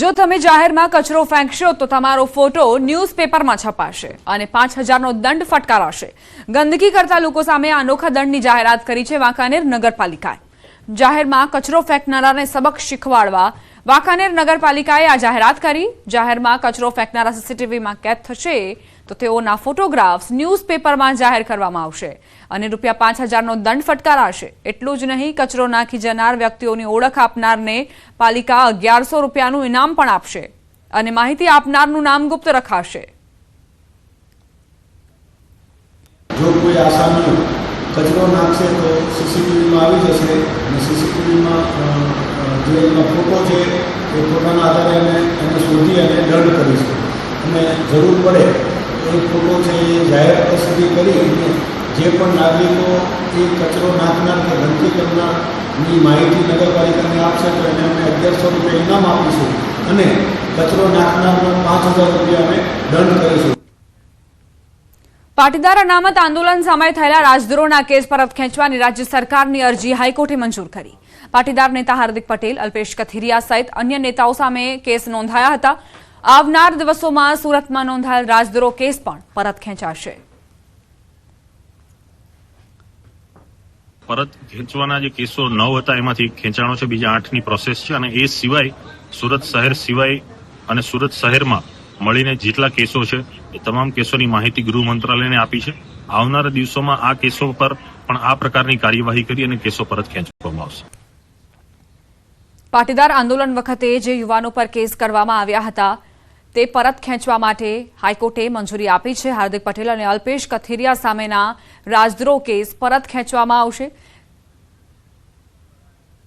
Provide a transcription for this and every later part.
જો તમે જાહેરમાં કચરો ફેંકશો તો તમારો ફોટો ન્યૂઝપેપરમાં છપાશે અને પાંચ હજારનો દંડ ફટકારાશે. ગંદકી કરતા લોકો સામે અનોખા દંડની જાહેરાત કરી છે વાંકાનેર નગરપાલિકાએ. જાહેરમાં કચરો ફેંકનારાને સબક શીખવાડવા વાંકાનેર નગરપાલિકાએ આ જાહેરાત કરી. જાહેરમાં કચરો ફેંકનારા સીસીટીવીમાં કેદ થશે તો તેઓના ફોટોગ્રાફ્સ ન્યૂઝપેપરમાં જાહેર કરવામાં આવશે. અને રૂપિયા પાંચ હજારનો દંડ ફટકારાશે. એટલું જ નહીં, કચરો નાખી જનાર વ્યક્તિઓની ઓળખ આપનારને પાલિકા અગિયારસો રૂપિયાનું ઇનામ પણ આપશે. અને માહિતી આપનારનું નામ ગુપ્ત રખાશે. જો કોઈ આસામી કચરો નાખશે તો સીસીટીવીમાં આવી જશે અને સીસીટીવીમાં જે એનો ફોટો છે એ ફોટાના આધારે અમે એને શોધી અને દંડ કરીશું અને જરૂર પડે એ ફોટો છે એ જાહેર પ્રસિદ્ધિ કરી જે પણ નાગરિકો એ કચરો નાખનાર કે ગંદકી કરનારની માહિતી નગરપાલિકાને આપશે તો એને અમે અગિયારસો રૂપિયા ઇનામ આપીશું અને કચરો નાખનારનો પાંચ હજાર રૂપિયા અમે દંડ કરીશું. પાટીદાર અનામત આંદોલન સામે થયેલા રાજદ્રોહના કેસ પરત ખેંચવાની રાજ્ય સરકારની અરજી હાઈકોર્ટે મંજૂર કરી. પાટીદાર નેતા હાર્દિક પટેલ, અલ્પેશ કથિરિયા સહિત અન્ય નેતાઓ સામે કેસ નોંધાયા હતા. આવનાર દિવસોમાં સુરતમાં નોંધાયેલ રાજદ્રોહ કેસ પણ પરત ખેંચાશે. પરત ખેંચવાના જે કેસો નવ હતા એમાંથી ખેંચાણો છે બીજા આઠની પ્રોસેસ છે અને એ સિવાય સુરત શહેર સિવાય અને સુરત શહેરમાં મળીને જેટલા કેસો છે એ તમામ કેસોની માહિતી ગૃહ મંત્રાલયને આપી છે. આવનારા દિવસોમાં આ કેસો પર પણ આ પ્રકારની કાર્યવાહી કરી અને કેસો પરત ખેંચવામાં આવશે. પાટીદાર આંદોલન વખતે જે યુવાનો પર કેસ કરવામાં આવ્યા હતા તે પરત ખેંચવા માટે હાઈકોર્ટે મંજૂરી આપી છે. હાર્દિક પટેલ અને અલ્પેશ કથિરિયા સામેના રાજદ્રોહ કેસ પરત ખેંચવામાં આવશે.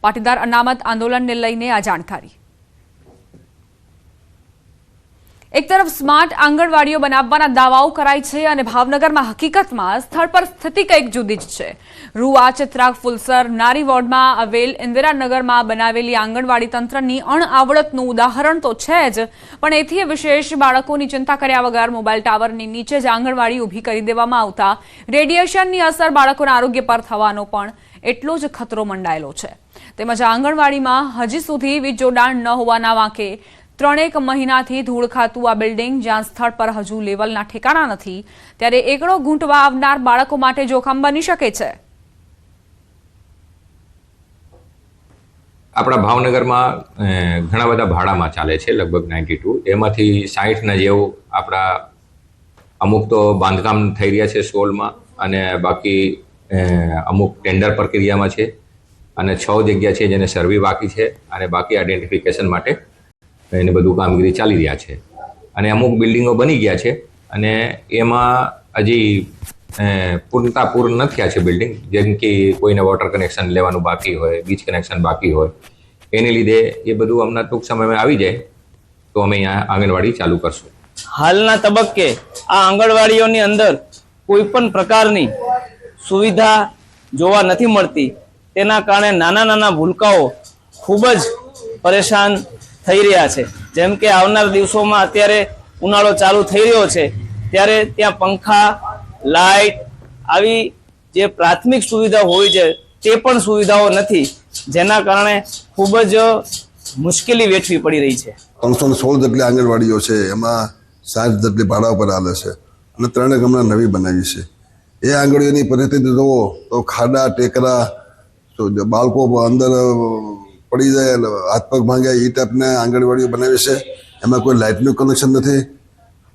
પાટીદાર અનામત આંદોલનને લઈને આ જાણકારી. એક તરફ સ્માર્ટ આંગણવાડીઓ બનાવવાના દાવાઓ કરાય છે અને ભાવનગરમાં હકીકતમાં સ્થળ પર સ્થિતિ કંઈક જુદી જ છે. રૂઆ ચિત્રાગ ફુલસર, નારી વોર્ડમાં આવેલ ઇન્દિરાનગરમાં બનાવેલી આંગણવાડી તંત્રની અણઆવડતનું ઉદાહરણ તો છે જ, પણ એથી વિશેષ બાળકોની ચિંતા કર્યા વગર મોબાઈલ ટાવરની નીચે જ આંગણવાડી ઊભી કરી દેવામાં આવતા રેડિયેશનની અસર બાળકોના આરોગ્ય પર થવાનો પણ એટલો જ ખતરો મંડાયેલો છે. તેમજ આંગણવાડીમાં હજી સુધી વીજ જોડાણ ન હોવાના વાંકે ત્રણેક મહિનાથી ધૂળ ખાતું આ બિલ્ડિંગ જ્યાં સ્થળ પર હજુ લેવલના ઠેકાણા નથી, ત્યારે એકડો ઘૂંટવા આવનાર બાળકો માટે જોખમ બની શકે છે. આપણા ભાવનગરમાં ઘણા બધા ભાડામાં ચાલે છે, લગભગ નાઇન્ટી ટુ. એમાંથી સાહીઠના જેવું આપણા અમુક તો બાંધકામ થઈ રહ્યા છે સોલમાં, અને બાકી અમુક ટેન્ડર પ્રક્રિયામાં છે. અને છ જગ્યા છે જેને સર્વે બાકી છે, અને બાકી આઈડેન્ટિફિકેશન માટે એને બધું કામગીરી ચાલી રહ્યા છે. અને અમુક બિલ્ડિંગો બની ગયા છે અને એમાં હજી પૂર્ણતા પૂર્ણ નથી થયા છે બિલ્ડિંગ. જેમ કે કોઈને વોટર કનેક્શન લેવાનું બાકી હોય વીજ કનેક્શન બાકી હોય, એને લીધે એ બધું હમણાં ટૂંક સમયમાં આવી જાય તો અમે અહીંયા આંગણવાડી ચાલુ કરશું. હાલના તબક્કે આ આંગણવાડીઓની અંદર કોઈ પણ પ્રકારની સુવિધા જોવા નથી મળતી. તેના કારણે નાના નાના ભૂલકાઓ ખૂબ જ પરેશાન થઈ રહ્યા છે. જેમ કે આવનાર દિવસોમાં અત્યારે ઉનાળો ચાલુ થઈ રહ્યો છે, ત્યારે ત્યાં પંખા, લાઇટ આવી જે પ્રાથમિક સુવિધા હોય છે, તે પણ સુવિધાઓ નથી, જેના કારણે ખૂબ જ મુશ્કેલી વેઠવી પડી રહી છે. ત્રણસો સોળ જેટલી આંગણવાડીઓ છે, એમાં સાત જેટલી ભાડા ઉપર આવે છે, અને ત્રણે હમણાં નવી બનાવી છે. એ આંગળીઓની પરિસ્થિતિ જુઓ તો ખાડા, ટેકરા બાળકો અંદર પડી જાય હાથ પગ ભાંગ્યા એ ટાઈપના આંગણવાડીઓ બનાવી છે. એમાં કોઈ લાઇટનું કનેક્શન નથી,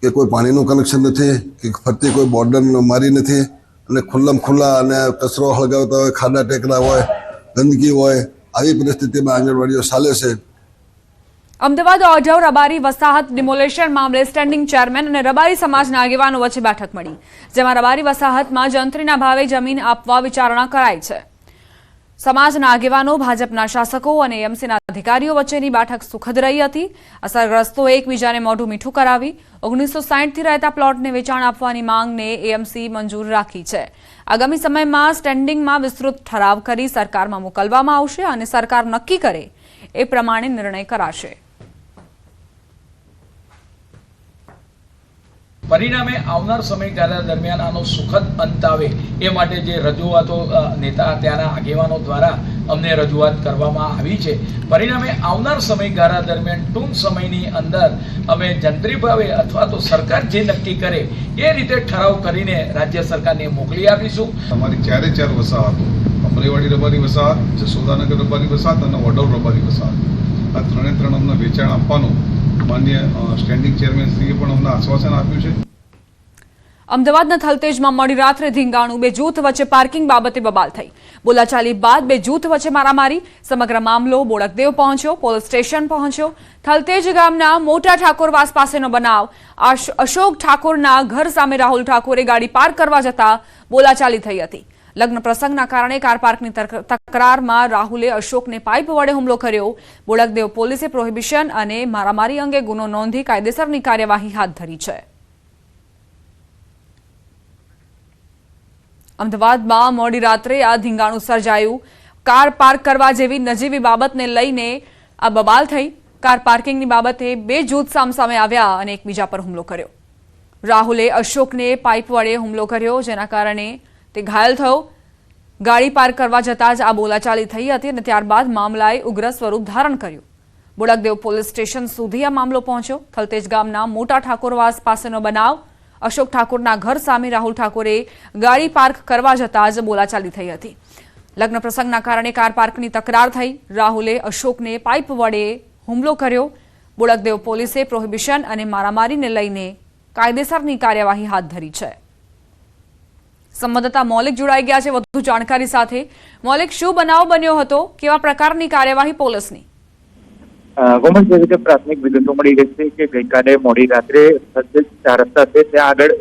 કે કોઈ પાણીનું કનેક્શન નથી, કે ફરતી કોઈ બોર્ડર મારી નથી. અને ખુલ્લામ ખુલ્લા અને કચરો હળગાવતા હોય, ખાડા ટેકરા હોય, ગંદકી હોય, આવી પરિસ્થિતિમાં આંગણવાડીઓ ચાલે છે. અમદાવાદ ઓઢવ રબારી વસાહત ડિમોલેશન મામલે સ્ટેન્ડિંગ ચેરમેન અને રબારી સમાજના આગેવાનો વચ્ચે બેઠક મળી, જેમાં રબારી વસાહતમાં જંત્રીના ભાવે જમીન આપવા વિચારણા કરાઈ છે. સમાજના આગેવાનો, ભાજપના શાસકો અને એમસીના અધિકારીઓ વચ્ચેની બેઠક સુખદ રહી હતી. અસરગ્રસ્તો એકબીજાને મોઢું મીઠું કરાવી, ઓગણીસો સાહીઠથી રહેતા પ્લોટને વેચાણ આપવાની માંગને એએમસી મંજૂર રાખી છે. આગામી સમયમાં સ્ટેન્ડિંગમાં વિસ્તૃત ઠરાવ કરી સરકારમાં મોકલવામાં આવશે અને સરકાર નક્કી કરે એ પ્રમાણે નિર્ણય કરાશે. પરિણામે આવનાર સમયગાળા દરમિયાન આનો સુખદ અંત આવે એ માટે જે રજૂઆતો નેતા ત્યાંના આગેવાનો દ્વારા અમને રજૂઆત કરવામાં આવી છે. પરિણામે આવનાર સમયગાળા દરમિયાન ટૂંક સમયની અંદર અમે જંત્રી ભાવે અથવા તો સરકાર જે નક્કી કરે એ રીતે ઠરાવ કરીને રાજ્ય સરકારને મોકલી આપીશું. અમારી ચારે ચાર વસાહતો, અમરેવાડી રબારી વસાહત જસોદાનગર રબારી વસાહત અને વડોલ રબારી વસાહત. આ ત્રણે ત્રણ અમને વેચાણ આપવાનું માન્ય સ્ટેન્ડિંગ ચેરમેનશ્રીએ પણ અમને આશ્વાસન આપ્યું છે. અમદાવાદના થલતેજમાં મોડી રાત્રે ધીંગાણું, બે જૂથ વચ્ચે પાર્કિંગ બાબતે બબાલ થઈ. બોલાચાલી બાદ બે જૂથ વચ્ચે મારામારી. સમગ્ર મામલો બોડકદેવ પહોંચ્યો, પોલીસ સ્ટેશન પહોંચ્યો. થલતેજ ગામના મોટા ઠાકોરવાસ પાસેનો બનાવ. અશોક ઠાકોરના ઘર સામે રાહુલ ઠાકોરે ગાડી પાર્ક કરવા જતા બોલાચાલી થઈ હતી. લગ્ન પ્રસંગના કારણે કાર પાર્કની તકરારમાં રાહુલે અશોકને પાઇપ વડે હુમલો કર્યો. બોડકદેવ પોલીસે પ્રોહિબિશન અને મારામારી અંગે ગુનો નોંધી કાયદેસરની કાર્યવાહી હાથ ધરી છે. અમદાવાદમાં મોડી રાત્રે આ ધીંગાણું સર્જાયું. કાર પાર્ક કરવા જેવી નજીવી બાબતને લઈને આ બબાલ થઈ. કાર પાર્કિંગની બાબતે બે જૂથ સામસામે આવ્યા અને એકબીજા પર હુમલો કર્યો. રાહુલે અશોકને પાઇપ વડે હુમલો કર્યો, જેના કારણે તે ઘાયલ થયો. ગાડી પાર્ક કરવા જતાં જ આ બોલાચાલી થઈ હતી અને ત્યારબાદ મામલાએ ઉગ્ર સ્વરૂપ ધારણ કર્યું. બોડકદેવ પોલીસ સ્ટેશન સુધી આ મામલો પહોંચ્યો. થલતેજ ગામના મોટા ઠાકોરવાસ પાસેનો બનાવ. અશોક ઠાકોરના ઘર સામે રાહુલ ઠાકોરે ગાડી પાર્ક કરવા જતાં જ બોલાચાલી થઈ હતી. લગ્ન પ્રસંગના કારણે કાર પાર્કની તકરાર થઈ. રાહુલે અશોકને પાઇપ વડે હુમલો કર્યો. બોડકદેવ પોલીસે પ્રોહિબિશન અને મારામારીને લઈને કાયદેસરની કાર્યવાહી હાથ ધરી છે. સંવાદદાતા મૌલિક જોડાઈ ગયા છે વધુ જાણકારી સાથે. મૌલિક, શું બનાવ બન્યો હતો? કેવા પ્રકારની કાર્યવાહી પોલીસની? જે પ્રાથમિક વિગતો મળી રહી છે કે ગઈકાલે મોડી રાત્રે રસ્તા છે, ત્યાં આગળ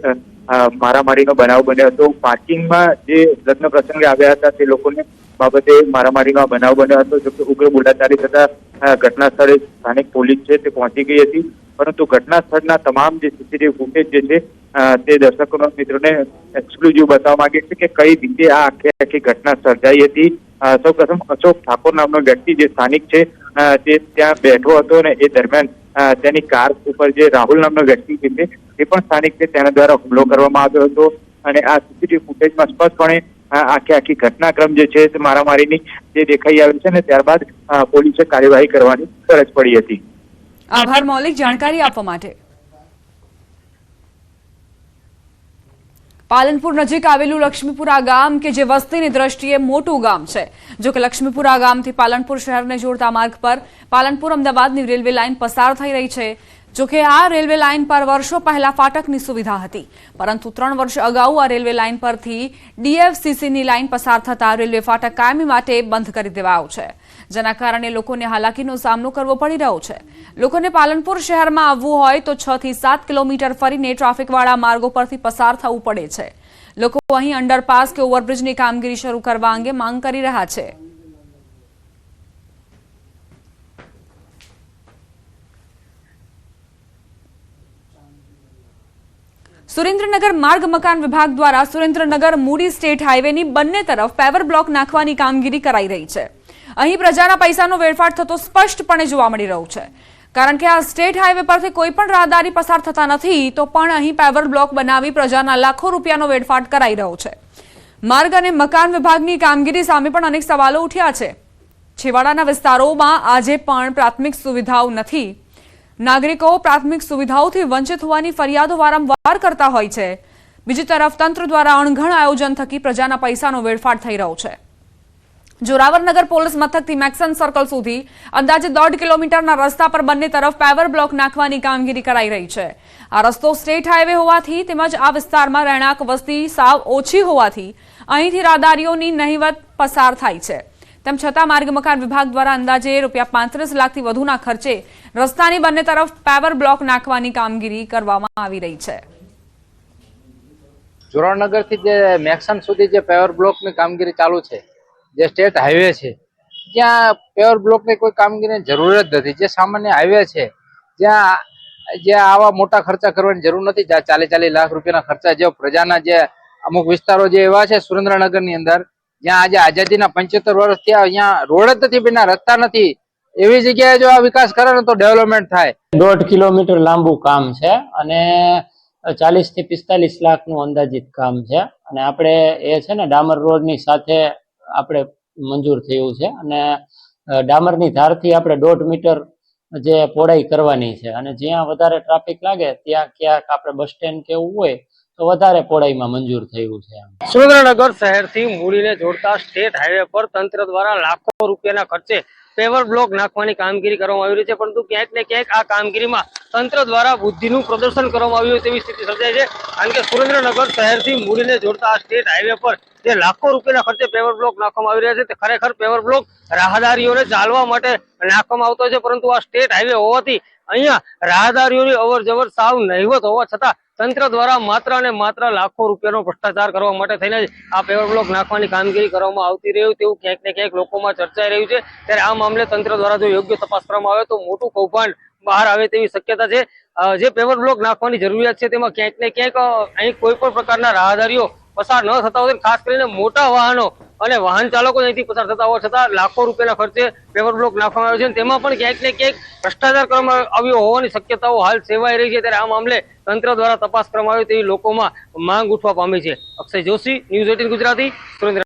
મારામારીનો બનાવ બન્યો હતો. પાર્કિંગમાં જે લગ્ન પ્રસંગે આવ્યા હતા, તે લોકોને બાબતે મારામારીનો બનાવ બન્યો હતો. જોકે ઉગ્ર બોલાચાલી થતા ઘટના સ્થળે સ્થાનિક પોલીસ છે તે પહોંચી ગઈ હતી. પરંતુ ઘટના સ્થળના તમામ જે સીસીટીવી ફૂટેજ જે છે તે દર્શકોના મિત્રોને એક્સક્લુઝિવ બતાવવા માંગે છે કે કઈ રીતે આ આખી આખી ઘટના સર્જાઈ હતી. સૌ સૌપ્રથમ અશોક ઠાકોર નામનો વ્યક્તિ જે સ્થાનિક છે તે ત્યાં બેઠો હતો અને એ દરમિયાન તેની કાર ઉપર જે રાહુલ નામનો વ્યક્તિ છે, તે પણ સ્થાનિક છે. તેના દ્વારા હુમલો કરવામાં આવ્યો હતો અને આ સીસીટીવી ફૂટેજમાં સ્પષ્ટપણે આખી આખી ઘટનાક્રમ જે છે તે મારામારીની જે દેખાઈ આવી છે ને ત્યારબાદ પોલીસે કાર્યવાહી કરવાની ફરજ પડી હતી. આભાર મૌલિક, જાણકારી આપવા માટે. પાલનપુર નજીક આવેલું લક્ષ્મીપુરા ગામ કે જે વસ્તીની દ્રષ્ટિએ મોટું ગામ છે. જો કે લક્ષ્મીપુરા ગામથી પાલનપુર શહેરને જોડતા માર્ગ પર પાલનપુર અમદાવાદની રેલવે લાઇન પસાર થઈ રહી છે. જો કે આ રેલવે લાઇન પર વર્ષો પહેલા ફાટકની સુવિધા હતી. પરંતુ ત્રણ વર્ષ અગાઉ આ રેલવે લાઇન પરથી ડીએફસીસીની લાઇન પસાર થતા રેલવે ફાટક કાયમી માટે બંધ કરી દેવાયો છે. જેના કારણે લોકોને હાલાકીનો સામનો કરવો પડી રહ્યો છે. લોકોને પાલનપુર શહેરમાં આવવું હોય તો છ થી સાત કિલોમીટર ફરીને ટ્રાફિકવાળા માર્ગો પરથી પસાર થવું પડે છે. લોકો અહીં અંડરપાસ કે ઓવરબ્રિજની કામગીરી શરૂ કરવા અંગે માંગ કરી રહ્યા છે. સુરેન્દ્રનગર માર્ગ મકાન વિભાગ દ્વારા સુરેન્દ્રનગર મૂડી સ્ટેટ હાઈવેની બંને તરફ પેવર બ્લોક નાખવાની કામગીરી કરાઈ રહી છે. અહીં પ્રજાના પૈસાનો વેડફાટ થતો સ્પષ્ટપણે જોવા મળી રહ્યું છે. કારણ કે આ સ્ટેટ હાઈવે પરથી કોઈ પણ રાહદારી પસાર થતા નથી, તો પણ અહીં પેવર બ્લોક બનાવી પ્રજાના લાખો રૂપિયાનો વેડફાટ કરાઈ રહ્યો છે. માર્ગ અને મકાન વિભાગની કામગીરી સામે પણ અનેક સવાલો ઉઠ્યા છે. છેવાડાના વિસ્તારોમાં આજે પણ પ્રાથમિક સુવિધાઓ નથી. નાગરિકો પ્રાથમિક સુવિધાઓથી વંચિત હોવાની ફરિયાદો વારંવાર કરતા હોય છે. બીજી તરફ તંત્ર દ્વારા અણઘણ આયોજન થકી પ્રજાના પૈસાનો વેડફાટ થઈ રહ્યો છે. જોરાવરનગર પોલીસ મથકથી મેક્સન સર્કલ સુધી અંદાજે દોઢ કિલોમીટરના રસ્તા પર બંને તરફ પેવર બ્લોક નાખવાની કામગીરી કરાઈ રહી છે. આ રસ્તો સ્ટેટ હાઈવે હોવાથી તેમજ આ વિસ્તારમાં રહેણાંક વસ્તી સાવ ઓછી હોવાથી અહીંથી રાહદારીઓની નહીવત પસાર થાય છે. તેમ છતાં માર્ગ મકાન વિભાગ દ્વારા અંદાજે રૂપિયા પાંત્રીસ લાખથી વધુના ખર્ચે રસ્તાની બંને તરફ પેવર બ્લોક નાખવાની કામગીરી કરવામાં આવી રહી છે. થી જે મેક્સન સુધી જે પેવર બ્લોકની કામગીરી ચાલુ છે, જે સ્ટેટ હાઈવે છે, ત્યાં પેવર બ્લોકની કોઈ કામગીરીની જરૂર જ નથી. જે સામાન્ય હાઈવે છે, જ્યાં જે આવા મોટા ખર્ચા કરવાની જરૂર નથી. જ્યાં ચાલીસ ચાલીસ લાખ રૂપિયાના ખર્ચા જે પ્રજાના જે અમુક વિસ્તારો જે એવા છે સુરેન્દ્રનગરની અંદર જ્યાં આજે આઝાદીના પંચોતેર વર્ષ થયા, અહીંયા રોડ જ નથી બન્યા રસ્તા નથી. એવી જગ્યાએ જો આ વિકાસ કરે ને તો ડેવલપમેન્ટ થાય. દોઢ કિલોમીટર લાંબુ કામ છે અને ચાલીસથી પિસ્તાલીસ લાખનું અંદાજિત કામ છે. અને આપણે એ છે ને, ડામર રોડની સાથે આપણે મંજૂર થયું છે. અને ડામરની ધારથી આપણે દોઢ મીટર જે પહોળાઈ કરવાની છે. અને જ્યાં વધારે ટ્રાફિક લાગે, ત્યાં ક્યાંક આપણે બસ સ્ટેન્ડ કેવું હોય તો વધારે પોળાઈમાં મંજૂર થયું છે સુરેન્દ્રનગર શહેરથી મૂડીને જોડતા સ્ટેટ હાઈવે પર તંત્ર દ્વારા લાખો રૂપિયાના ખર્ચે પેવર બ્લોક નાખવાની કામગીરી કરવામાં આવી રહી છે, પરંતુ ક્યાંક ને ક્યાંક આ કામગીરીમાં તંત્ર દ્વારા બુદ્ધિનું પ્રદર્શન કરવામાં આવ્યું તેવી સ્થિતિ સર્જાય છે. કારણ કે સુરેન્દ્રનગર શહેરથી મૂડીને જોડતા સ્ટેટ હાઈવે પર જે લાખો રૂપિયાના ખર્ચે પેવર બ્લોક નાખવામાં આવી રહ્યા છે, તે ખરેખર પેવર બ્લોક રાહદારીઓને ચાલવા માટે નાખવામાં આવતો છે, પરંતુ આ સ્ટેટ હાઈવે હોવાથી અહીંયા રાહદારીઓની અવર જવર સાવ નહિવત હોવા છતાં તંત્ર દ્વારા માત્ર અને માત્ર લાખો રૂપિયાનો ભ્રષ્ટાચાર કરવા માટે થઈને જ આ પેવર બ્લોક નાખવાની કામગીરી કરવામાં આવતી રહ્યું તેવું ક્યાંક ને ક્યાંક લોકોમાં ચર્ચાઈ રહ્યું છે. ત્યારે આ મામલે તંત્ર દ્વારા જો યોગ્ય તપાસ કરવામાં આવે તો મોટું કૌભાંડ બહાર આવે તેવી શક્યતા છે. જે પેવર બ્લોક નાખવાની જરૂરિયાત છે, તેમાં ક્યાંક ને ક્યાંક અહીં કોઈ પણ પ્રકારના રાહદારીઓ પસાર ન થતા હોય ખાસ કરીને મોટા વાહનો અને વાહન ચાલકો અહીંથી પસાર થતા હોવા છતાં લાખો રૂપિયાના ખર્ચે પેવર બ્લોક નાખવામાં આવ્યો છે તેમાં પણ ક્યાંક ને ક્યાંક ભ્રષ્ટાચાર કરવામાં આવ્યો હોવાની શક્યતાઓ હાલ સેવાઈ રહી છે. ત્યારે આ મામલે તંત્ર દ્વારા તપાસ કરવામાં આવે તેવી લોકોમાં માંગ ઉઠવા પામી છે. Akshay Joshi, news eighteen Gujarati Surendra